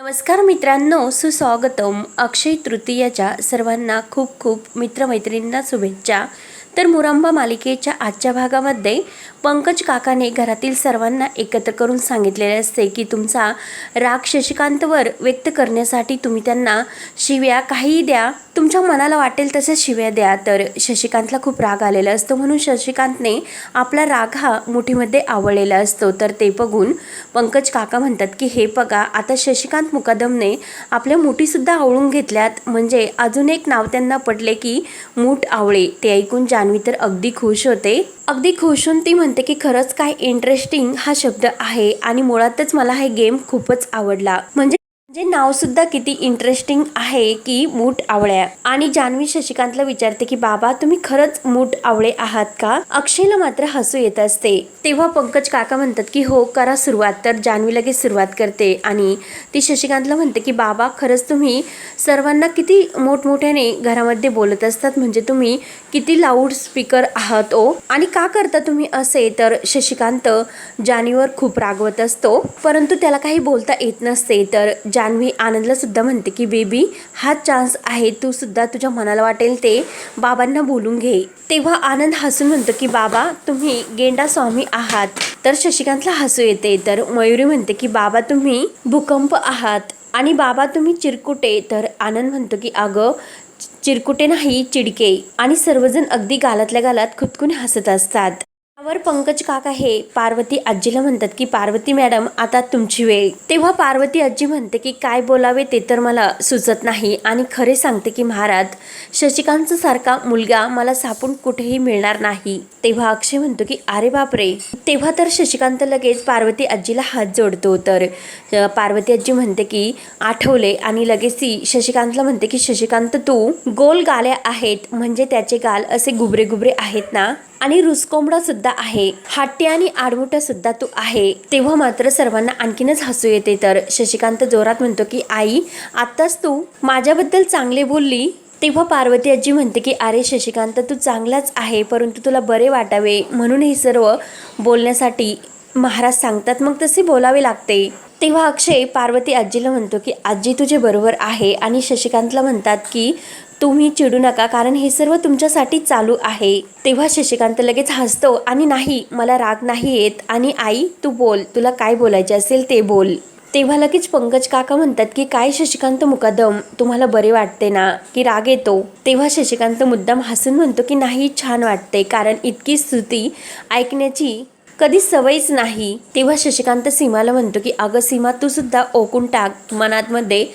नमस्कार मित्रांनो सुस्वागतम अक्षय तृतीयाच्या सर्वांना खूप खूप मित्रमैत्रिणींना शुभेच्छा. तर मुरांबा मालिकेच्या आजच्या भागामध्ये पंकज काकाने घरातील सर्वांना एकत्र करून सांगितलेले असते की तुमचा राग शशिकांतवर व्यक्त करण्यासाठी तुम्ही त्यांना शिव्या काहीही द्या. तुमच्या मनाला वाटेल तसं शिव्या द्या. तर शशिकांतला खूप राग आलेला असतो. म्हणून शशिकांतने आपला राग हा मुठीमध्ये आवळलेला असतो. तर ते बघून पंकज काका म्हणतात की हे बघा आता शशिकांत मुकादमने आपल्या मुठीसुद्धा आवळून घेतल्यात. म्हणजे अजून एक नाव त्यांना पडले की मूठ आवळे. ते ऐकून जान्हवी तर अगदी खुश होते. अगदी खुश होऊन ती म्हणते की खरंच काय इंटरेस्टिंग हा शब्द आहे. आणि मुळातच मला हे गेम खूपच आवडला. म्हणजे म्हणजे नाव सुद्धा किती इंटरेस्टिंग आहे की मूठ आवळ्या आणि जान्हवी शशिकांतला विचारते की बाबा तुम्ही खरंच मूठ आवळे आहात का? अक्षयला मात्र हसू येत असते. तेव्हा पंकज काका म्हणतात की हो करा सुरुवात. तर जान्हवी लगेच सुरुवात करते आणि ती शशिकांतला म्हणते की बाबा खरंच तुम्ही सर्वांना किती मोठमोठ्याने घरामध्ये बोलत असतात. म्हणजे तुम्ही किती लाऊड स्पीकर आहात ओ. आणि का करता तुम्ही असे? तर शशिकांत जान्हवीवर खूप रागवत असतो. परंतु त्याला काही बोलता येत नसते. तर जान्हवी आनंदलासुद्धा म्हणते की बेबी हा चान्स आहे. तू सुद्धा तुझ्या मनाला वाटेल ते बाबांना बोलून घे. तेव्हा आनंद हसून म्हणतो की बाबा तुम्ही गेंडा स्वामी आहात. तर शशिकांतला हसू येते. तर मयुरी म्हणते की बाबा तुम्ही भूकंप आहात. आणि बाबा तुम्ही चिरकुटे. तर आनंद म्हणतो की अगं चिरकुटे नाही चिडके. आणि सर्वजण अगदी गालातल्या गालात खुदकून हसत असतात. त्यावर पंकज काका हे पार्वती आजीला म्हणतात की पार्वती मॅडम आता तुमची वेळ. तेव्हा पार्वती आजी म्हणते की काय बोलावे ते तर मला सुचत नाही आणि खरे सांगते की महाराज शशिकांत सारखा मुलगा मला सापून कुठेही मिळणार नाही. तेव्हा अक्षय म्हणतो की अरे बापरे. तेव्हा तर शशिकांत लगेच पार्वती आजीला हात जोडतो. तर पार्वती आजी म्हणते की आठवले. आणि लगेच ती शशिकांतला म्हणते की शशिकांत तू गोल गाल्या आहेत. म्हणजे त्याचे गाल असे गुबरे गुबरे आहेत ना? आणि रुसकोंबडा सुद्धा आहे. हाट्टे आणि आडमुठा सुद्धा तू आहे. तेव्हा मात्र सर्वांना आणखीनच हसू येते. तर शशिकांत जोरात म्हणतो की आई आत्ताच तू माझ्याबद्दल चांगले बोलली. तेव्हा पार्वती आजी म्हणते की अरे शशिकांत तू चांगलाच आहे परंतु तुला बरे वाटावे. म्हणून हे सर्व बोलण्यासाठी महाराज सांगतात मग तसे बोलावे लागते. तेव्हा अक्षय पार्वती आजीला म्हणतो की आजी तुझे बरोबर आहे. आणि शशिकांतला म्हणतात की तुम्ही चिडू नका कारण हे सर्व तुमच्यासाठी चालू आहे. तेव्हा शशिकांत लगेच हसतो आणि नाही मला राग नाही येत. आणि आई तू बोल तुला काय बोलायचे असेल ते बोल. तेव्हा लगेच पंकज काका म्हणतात की काय शशिकांत मुकादम? तुम्हाला बरे वाटते ना की राग येतो? तेव्हा शशिकांत मुद्दाम हसून म्हणतो की नाही छान वाटते कारण इतकी स्तुती ऐकण्याची कधी सवयीच नाही तेव्हा शशिकांत सीमाला म्हणतो की अगं सीमा तू सुद्धा ओकून टाक. मनातमध्ये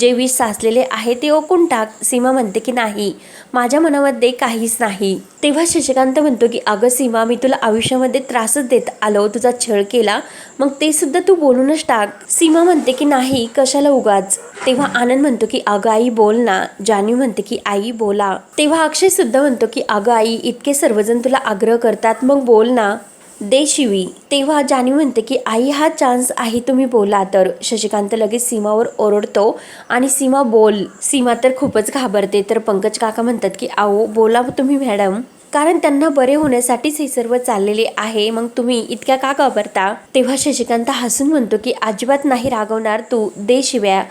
जे विष साचलेले आहे ते ओकून टाक. सीमा म्हणते की नाही. माझ्या मनामध्ये काहीच नाही. तेव्हा शशिकांत म्हणतो की अगं सीमा मी तुला आयुष्यामध्ये त्रासच देत आलो. तुझा छळ केला. मग ते सुद्धा तू बोलूनच टाक. सीमा म्हणते की नाही. कशाला उगाच? तेव्हा आनंद म्हणतो की अगं आई बोल ना. जान्हवी म्हणते की आई बोला. तेव्हा अक्षय सुद्धा म्हणतो की अगं आई इतके सर्वजण तुला आग्रह करतात. मग बोल ना. दे शिवी. तेव्हा जान्हवी म्हणते की आई हा चान्स आहे तुम्ही बोला. तर शशिकांत लगेच सीमावर ओरडतो आणि सीमा बोल. सीमा तर खूपच घाबरते. तर पंकज काका म्हणतात की आओ बोला तुम्ही मॅडम कारण त्यांना बरे होण्यासाठीच हे सर्व चाललेले आहे. मग तुम्ही इतक्या का घाबरता? तेव्हा शशिकांत हसून म्हणतो की अजिबात नाही रागवणार तू. दे शिव्या.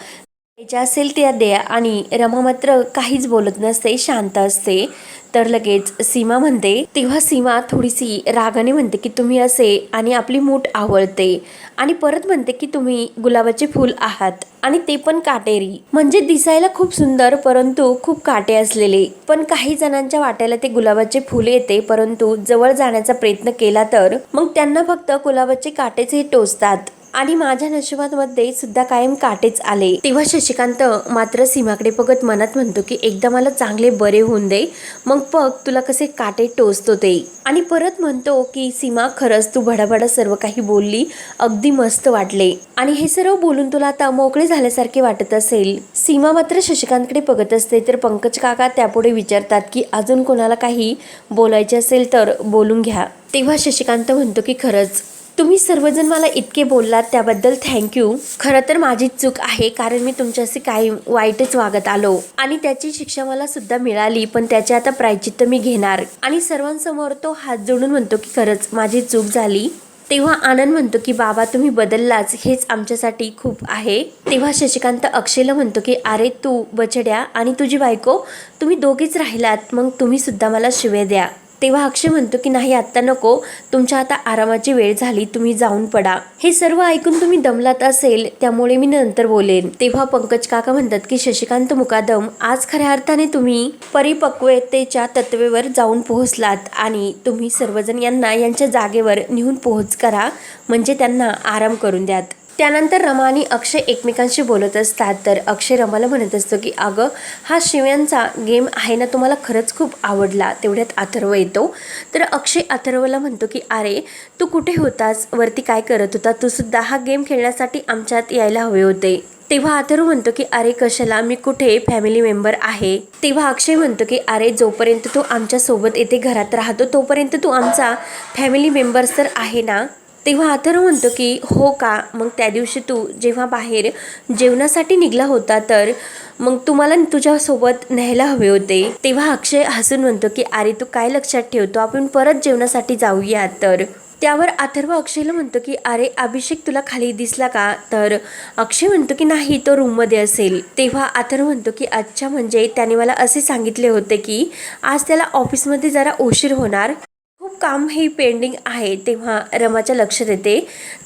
द्यायच्या असेल त्या द्या आणि रमा मात्र काहीच बोलत नसते शांत असते. तर लगेच सीमा म्हणते तेव्हा सीमा थोडीशी रागाने म्हणते की तुम्ही असे आणि आपली मूठ आवळते आणि परत म्हणते की तुम्ही गुलाबाचे फूल आहात आणि ते पण काटेरी. म्हणजे दिसायला खूप सुंदर परंतु खूप काटे असलेले. पण काही जणांच्या वाट्याला ते गुलाबाचे फुल येते परंतु जवळ जाण्याचा प्रयत्न केला तर मग त्यांना फक्त गुलाबाचे काटेच हे टोचतात. आणि माझ्या नशिबामध्ये सुद्धा कायम काटेच आले. तेव्हा शशिकांत मात्र सीमाकडे बघत मनात म्हणतो की एकदा मला चांगले बरे होऊन दे मग बघ तुला कसे काटे टोचतो ते. आणि परत म्हणतो की सीमा खरंच तू भडाभडा सर्व काही बोलली अगदी मस्त वाटले. आणि हे सर्व बोलून तुला आता मोकळे झाल्यासारखे वाटत असेल. सीमा मात्र शशिकांतकडे बघत असते तर पंकज काका त्यापुढे विचारतात की अजून कोणाला काही बोलायचे असेल तर बोलून घ्या. तेव्हा शशिकांत म्हणतो की खरंच तुम्ही सर्वजण मला इतके बोललात त्याबद्दल थँक्यू खरं तर माझीच चूक आहे कारण मी तुमच्याशी काही वाईटच वागत आलो. आणि त्याची शिक्षा मला सुद्धा मिळाली पण त्याचे आता प्रायचित्त मी घेणार. आणि सर्वांसमोर तो हात जोडून म्हणतो की खरंच माझी चूक झाली. तेव्हा आनंद म्हणतो की बाबा तुम्ही बदललाच हेच आमच्यासाठी खूप आहे. तेव्हा शशिकांत अक्षयला म्हणतो की अरे तू बछड्या आणि तुझी बायको तुम्ही दोघीच राहिलात मग तुम्ही सुद्धा मला शिवे द्या. तेव्हा अक्षय म्हणतो की नाही आत्ता नको. तुमच्या आता आरामाची वेळ झाली. तुम्ही जाऊन पडा. हे सर्व ऐकून तुम्ही दमलात असेल त्यामुळे मी नंतर बोलेन. तेव्हा पंकज काका म्हणतात की शशिकांत मुकादम आज खऱ्या अर्थाने तुम्ही परिपक्वतेच्या तत्वेवर जाऊन पोहोचलात आणि तुम्ही सर्वजण यांना यांच्या जागेवर नेऊन पोहोच करा. म्हणजे त्यांना आराम करून द्यात. त्यानंतर रमा आणि अक्षय एकमेकांशी बोलत असतात. तर अक्षय रमाला म्हणत असतो की अगं हा शिव्यांचा गेम आहे ना तुम्हाला खरंच खूप आवडला. तेवढ्यात अथर्व येतो. तर अक्षय अथर्वला म्हणतो की अरे तू कुठे होतास? वरती काय करत होता? तू सुद्धा हा गेम खेळण्यासाठी आमच्यात यायला हवे होते. तेव्हा अथर्व म्हणतो की अरे कशाला? मी कुठे? फॅमिली मेंबर आहे. तेव्हा अक्षय म्हणतो की अरे जोपर्यंत तू आमच्यासोबत येते येथे घरात राहतो तोपर्यंत तू आमचा फॅमिली मेंबर्स तर आहे ना? तेव्हा अथर्व म्हणतो की हो का? मग त्या दिवशी तू जेव्हा बाहेर जेवणासाठी निघला होता तर मग तुम्हाला तुझ्यासोबत न्यायला हवे होते. तेव्हा अक्षय हसून म्हणतो की अरे तू काय लक्षात ठेवतो? आपण परत जेवणासाठी जाऊया. तर त्यावर अथर्व अक्षयला म्हणतो की अरे अभिषेक तुला खाली दिसला का? तर अक्षय म्हणतो की नाही तो रूममध्ये असेल. तेव्हा अथर्व म्हणतो की अच्छा म्हणजे त्याने मला असे सांगितले होते की आज त्याला ऑफिसमध्ये जरा उशीर होणार. खूप काम हे पेंडिंग आहे तेव्हा रमाच्या लक्षात येते.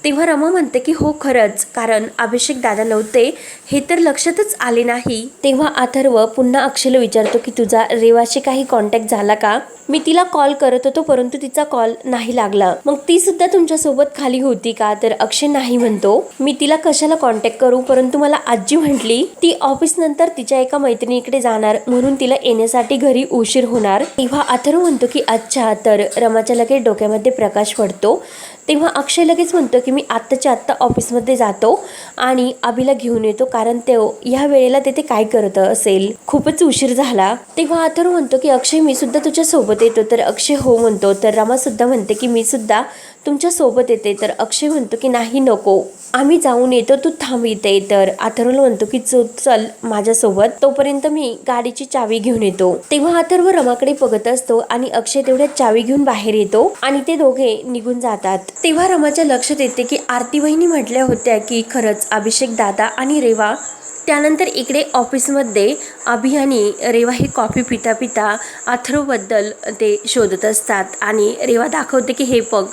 तेव्हा रमा म्हणते की हो खरंच. कारण अभिषेक दादा नव्हते. हे तर लक्षातच आले नाही. तेव्हा अथर्व पुन्हा अक्षयला विचारतो की तुझा रेवाशी काही कॉन्टॅक्ट झाला का? मी तिला कॉल करत होतो परंतु तिचा कॉल नाही लागला. मग ती सुद्धा तुमच्यासोबत खाली होती का? तर अक्षय नाही म्हणतो. मी तिला कशाला कॉन्टॅक्ट करू? परंतु मला आजी म्हटली ती ऑफिस नंतर तिच्या एका मैत्रिणीकडे जाणार. म्हणून तिला येण्यासाठी घरी उशीर होणार. तेव्हा अथर्व म्हणतो की अच्छा तर रमाच्या लगेच डोक्यामध्ये प्रकाश पडतो. तेव्हा अक्षय लगेच म्हणतो की मी आत्ताच्या आत्ता ऑफिसमध्ये जातो आणि अभिला घेऊन येतो कारण तो ह्या वेळेला तिथे काय करत असेल? खूपच उशीर झाला. तेव्हा अथर्व म्हणतो की अक्षय मी सुद्धा तुझ्या सोबत येतो. तर अक्षय हो म्हणतो. तर रमा सुद्धा म्हणते की मी सुद्धा तुमच्यासोबत येते तर अक्षय म्हणतो की नाही नको. आम्ही जाऊन येतो. तू थांब इथे. तर अथर्वला म्हणतो की जो चल माझ्यासोबत. तोपर्यंत मी गाडीची चावी घेऊन येतो. तेव्हा अथर्व रमाकडे बघत असतो आणि अक्षय तेवढ्यात चावी घेऊन बाहेर येतो आणि ते दोघे निघून जातात. तेव्हा रमाच्या लक्षात येते की आरती वहिनी म्हटल्या होत्या की खरंच अभिषेक दादा आणि रेवा त्यानंतर इकडे ऑफिसमध्ये अभि आणि रेवा ही कॉफी पिता पिता अथर्वबद्दल ते शोधत असतात आणि रेवा दाखवते की हे बघ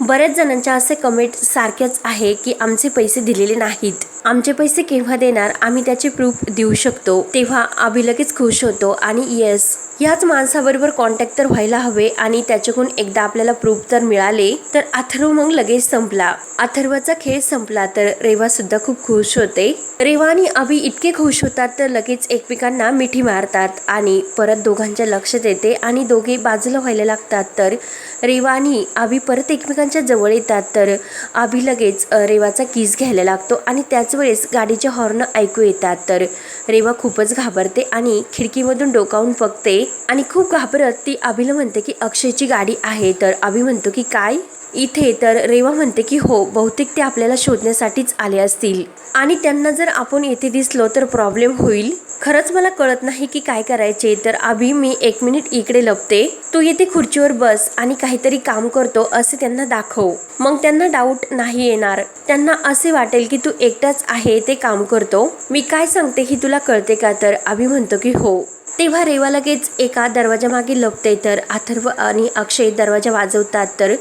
बऱ्याच जणांच्या असे कमेंट सारख्याच आहे की आमचे पैसे दिलेले नाहीत. आमचे पैसे केव्हा देणार? आम्ही त्याचे प्रूफ देऊ शकतो. तेव्हा अभि लगेच खुश होतो आणि येस ह्याच माणसाबरोबर कॉन्टॅक्ट तर व्हायला हवे आणि त्याच्याकडून एकदा आपल्याला प्रूफ तर मिळाले तर अथर्व मग लगेच संपला. अथर्वचा खेळ संपला तर रेवा सुद्धा खूप खुश होते. रेवा आणि अभि इतके खुश होतात तर लगेच एकमेकांना मिठी मारतात आणि परत दोघांच्या लक्षात येते आणि दोघे बाजूला व्हायला लागतात. तर रेवा आणि आभी परत एकमेकांच्या जवळ येतात. तर आभी लगेच रेवाचा किस घ्यायला लागतो आणि त्याच वेळेस गाडीचे हॉर्न ऐकू येतात. तर रेवा खूपच घाबरते आणि खिडकीमधून डोकावून बघते आणि खूप घाबरत ती आभीला म्हणते की अक्षयची गाडी आहे. तर आभी म्हणतो की काय? इथे तर रेवा म्हणते की हो बहुतेक ते आपल्याला शोधण्यासाठीच आले असतील. आणि त्यांना जर आपण येथे दिसलो तर प्रॉब्लेम होईल. खरंच मला कळत नाही की काय करायचे तर अभि मी एक मिनिट इकडे लपते. तू येथे खुर्चीवर बस आणि काहीतरी काम करतो असे त्यांना दाखव. मग त्यांना डाऊट नाही येणार. त्यांना असे वाटेल की तू एकटाच आहे ते काम करतो. मी काय सांगते ही तुला कळते का? तर अभि म्हणतो की हो. तेव्हा रेवा लगेच एका दरवाजामागे लपते तर अथर्व आणि अक्षय दरवाजा वाजवतात. तर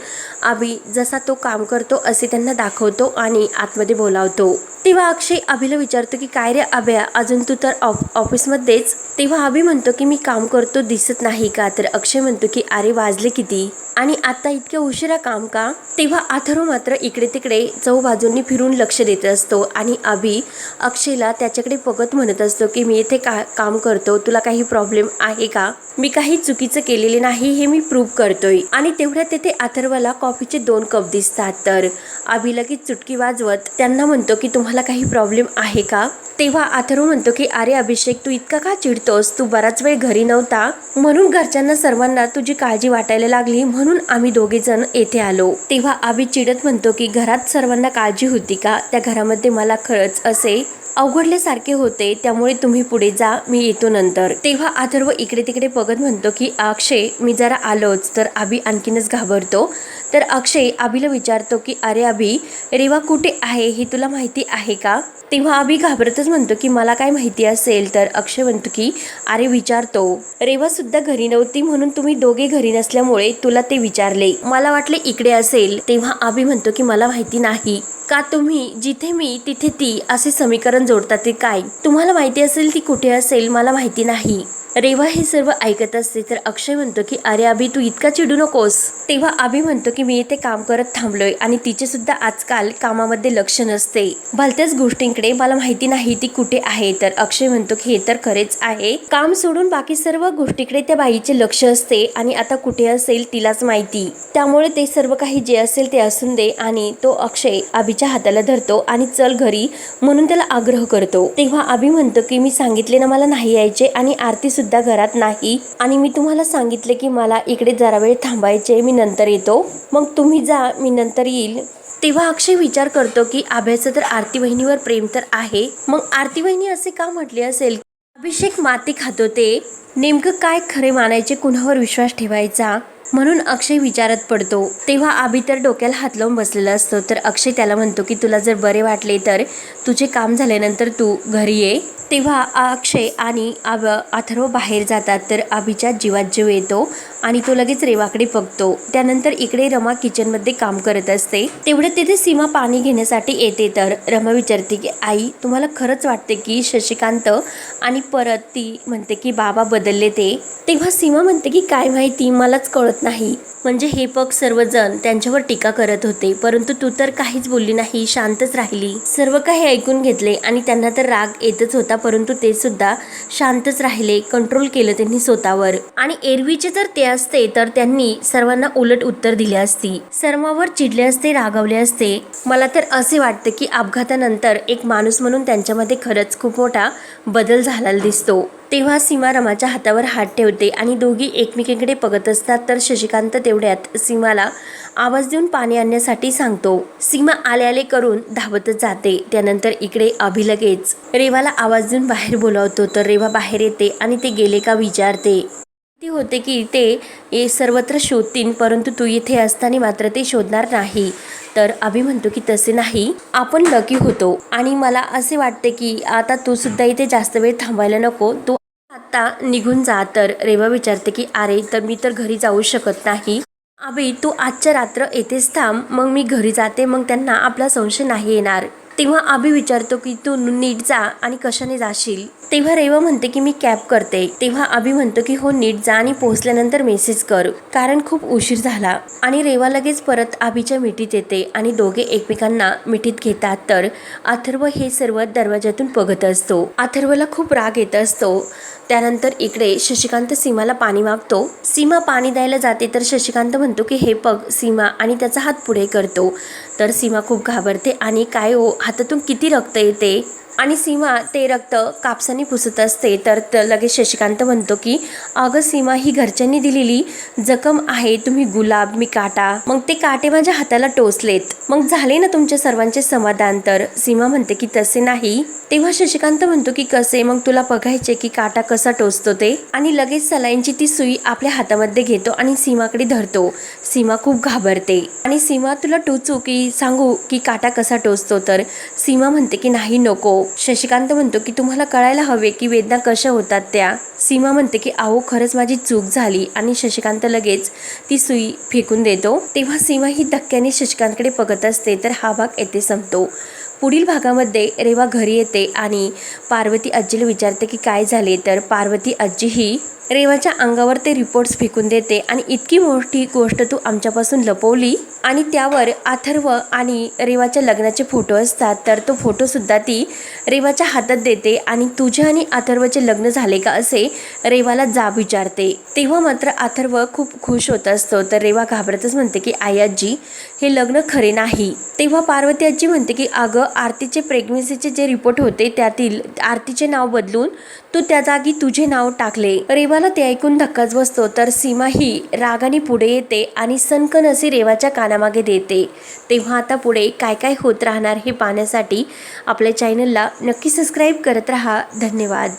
आबी जसा तो काम करतो असे त्यांना दाखवतो आणि आतमध्ये बोलावतो. तेव्हा अक्षय अभिला विचारतो की काय रे अभ्या अजून तू तर ऑफ ऑफिसमध्येच. तेव्हा अभि म्हणतो की मी काम करतो दिसत नाही का? तर अक्षय म्हणतो की अरे वाजले किती? आणि आता इतक्या उशिरा काम का? तेव्हा अथर्व मात्र इकडे तिकडे चौबाजूंनी फिरून लक्ष देत असतो आणि अभि अक्षयला त्याच्याकडे बघत म्हणत असतो की मी इथे का काम करतो तुला काही प्रॉब्लेम आहे का? मी काही चुकीचं केलेले नाही हे मी प्रूव्ह करतोय. आणि तेवढ्यात तेथे अथर्वला कॉफीचे दोन कप दिसतात. तर अभि लगेच चुटकी वाजवत त्यांना म्हणतो की तुम्हाला काही प्रॉब्लेम आहे का? तेव्हा अथर्व म्हणतो की अरे अभिषेक तू इतका का चिडतोस? तू बराच वेळ घरी नव्हता. म्हणून घरच्यांना सर्वांना तुझी काळजी वाटायला लागली. म्हणून आम्ही दोघे जण येथे आलो. तेव्हा आम्ही चिडत म्हणतो की घरात सर्वांना काळजी होती का? त्या घरामध्ये मला खरंच असे अवघडल्यासारखे होते त्यामुळे तुम्ही पुढे जा मी येतो नंतर. तेव्हा अथर्व इकडे तिकडे बघत म्हणतो की अक्षय मी जरा आलोच तर अभि आणखीनच घाबरतो. तर अक्षय अभिला विचारतो की अरे अभि रेवा कुठे आहे? हे तुला माहिती आहे का? तेव्हा अभि घाबरतच म्हणतो की मला काय माहिती असेल तर अक्षय म्हणतो की अरे विचारतो. रेवा सुद्धा घरी नव्हती म्हणून तुम्ही दोघे घरी नसल्यामुळे तुला ते विचारले. मला वाटले इकडे असेल. तेव्हा अभि म्हणतो की मला माहिती नाही. का तुम्ही जिथे मी तिथे ती असे समीकरण जोडतात ते काय? तुम्हाला माहिती असेल ती कुठे असेल? मला माहिती नाही. रेवा हे सर्व ऐकत असते तर अक्षय म्हणतो की अरे अभि तू इतका चिडू नकोस. तेव्हा अभि म्हणतो की मी इथे काम करत थांबलोय आणि तिचे सुद्धा आजकाल कामामध्ये लक्ष नसते. भलत्याच गोष्टींकडे मला माहिती नाही ती कुठे आहे. तर अक्षय म्हणतो की हे तर खरेच आहे. काम सोडून बाकी सर्व गोष्टीकडे त्या बाईचे लक्ष असते आणि आता कुठे असेल तिलाच माहिती. त्यामुळे ते सर्व काही जे असेल ते असून दे आणि तो अक्षय अभिच्या हाताला धरतो आणि चल घरी म्हणून त्याला आग्रह करतो. तेव्हा अभि म्हणतो की मी सांगितले ना मला नाही यायचे आणि आरती सुद्धा घरात नाही. आणि मी तुम्हाला सांगितले की मला इकडे जरा वेळ थांबायचे मी नंतर येतो. मग तुम्ही जा मी नंतर येईल. तेव्हा अक्षय विचार करतो की आभ्याचं तर आरती बहिणीवर प्रेम तर आहे. मग आरती बहिणी असे का म्हटले असेल? अभिषेक माती खातो ते. नेमकं काय खरे मानायचे कुणावर विश्वास ठेवायचा? म्हणून अक्षय विचारत पडतो. तेव्हा आबी तर डोक्याला हात लावून बसलेला असतो. तर अक्षय त्याला म्हणतो की तुला जर बरे वाटले तर तुझे काम झाल्यानंतर तू घरी ये. तेव्हा अक्षय आणि आब अथर्व बाहेर जातात तर अभिच्या जीवात जीव येतो आणि तो लगेच रेवाकडे बघतो. त्यानंतर इकडे रमा किचनमध्ये काम करत असते. तेवढे तिथे सीमा पाणी घेण्यासाठी येते. तर रमा विचारते की आई तुम्हाला खरंच वाटते की शशिकांत आणि परत ती म्हणते की बाबा बदलले ते. तेव्हा सीमा म्हणते की काय माहिती मलाच कळत नाही. म्हणजे हे पग सर्वजण त्यांच्यावर टीका करत होते. परंतु तू तर काहीच बोलली नाही शांतच राहिली. सर्व काही ऐकून घेतले आणि त्यांना तर राग येतच होता. परंतु ते सुद्धा शांतच राहिले कंट्रोल केलं त्यांनी स्वतःवर. आणि एरवीचे जर ते असते तर त्यांनी सर्वांना उलट उत्तर दिले असती. सर्वांवर चिडले असते रागावले असते. मला तर असे वाटते की अपघातानंतर एक माणूस म्हणून त्यांच्यामध्ये खरंच खूप मोठा बदल झालेला दिसतो. तेव्हा सीमा रमाच्या हातावर हात ठेवते आणि दोघी एकमेकींकडे बघत असतात तर शशिकांत तेवढ्यात सीमाला आवाज देऊन पाणी आणण्यासाठी सांगतो. सीमा आले आले करून धावतच जाते. त्यानंतर इकडे अभि लगेच रेवाला आवाज देऊन बाहेर बोलावतो तर रेवा बाहेर येते आणि ते गेले का विचारते. ती होते की ते सर्वत्र शोधतील परंतु तू इथे असताना मात्र ते शोधणार नाही. तर अभि म्हणतो की तसे नाही आपण लकी होतो. आणि मला असे वाटते की आता तू सुद्धा इथे जास्त वेळ थांबायला नको. तू आता निघून जा. तर रेवा विचारते की अरे तर मी तर घरी जाऊ शकत नाही. अभि तू आजच्या रात्र येथेच थांब. मग मी घरी जाते. मग त्यांना आपला संशय नाही येणार. तेव्हा अभि विचारतो की तू नीट जा आणि कशाने जाशील? तेव्हा रेवा म्हणते की मी कॅब करते. तेव्हा अभि म्हणतो की हो नीट जा आणि पोहोचल्यानंतर मेसेज कर. कारण खूप उशीर झाला. आणि रेवा लगेच परत अभिच्या मिठीत येते आणि दोघे एकमेकांना मिठीत घेतात. तर अथर्व हे सर्व दरवाज्यातून बघत असतो. अथर्वला खूप राग येत असतो. त्यानंतर इकडे शशिकांत सीमाला पाणी मागतो. सीमा पाणी द्यायला जाते तर शशिकांत म्हणतो की हे पग सीमा आणि त्याचा हात पुढे करतो. तर सीमा खूप घाबरते आणि काय हो हातातून किती रक्त येते? आणि सीमा ते रक्त कापसाने पुसत असते. तर लगेच शशिकांत म्हणतो की अगं सीमा ही घरच्यांनी दिलेली जखम आहे. तुम्ही गुलाब मी काटा. मग ते काटे माझ्या हाताला टोचलेत. मग झाले ना तुमच्या सर्वांचे समाधान? तर सीमा म्हणते की तसे नाही. तेव्हा शशिकांत म्हणतो की कसे? मग तुला बघायचे की काटा कसा टोचतो ते? आणि लगेच सलाईंची ती सुई आपल्या हातामध्ये घेतो आणि सीमाकडे धरतो. सीमा खूप घाबरते. आणि सीमा तुला टोचू की सांगू की काटा कसा टोचतो? तर सीमा म्हणते की नाही नको. शशिकांत म्हणतो की तुम्हाला कळायला हवे की वेदना कशा होतात त्या? सीमा म्हणते की आहो खरंच माझी चूक झाली आणि शशिकांत लगेच ती सुई फेकून देतो. तेव्हा सीमा ही धक्क्याने शशिकांतकडे बघत असते तर हा भाग येथे संपतो. पुढील भागामध्ये रेवा घरी येते आणि पार्वती आजीला विचारते की काय झाले? तर पार्वती आजी ही रेवाच्या अंगावर ते रिपोर्ट्स फेकून देते आणि इतकी मोठी गोष्ट तू आमच्यापासून लपवली. आणि त्यावर अथर्व आणि रेवाच्या लग्नाचे फोटो असतात तर तो फोटोसुद्धा ती रेवाच्या हातात देते आणि तुझे आणि अथर्वचे लग्न झाले का असे रेवाला जाब विचारते. तेव्हा मात्र अथर्व खूप खुश होत असतो तर रेवा घाबरतच म्हणते की आई आजी हे लग्न खरे नाही. तेव्हा पार्वती आजी म्हणते की अगं आरतीचे प्रेग्नन्सीचे जे रिपोर्ट होते त्यातील आरतीचे नाव बदलून तू त्या जागी तुझे नाव टाकले. रेवाला ते ऐकून धक्काच बसतो. तर सीमा ही रागाने पुढे येते आणि सनकन असे रेवाच्या कानामागे देते. तेव्हा आता पुढे काय काय होत राहणार हे पाहण्यासाठी आपल्या चॅनलला नक्की सबस्क्राईब करत राहा. धन्यवाद.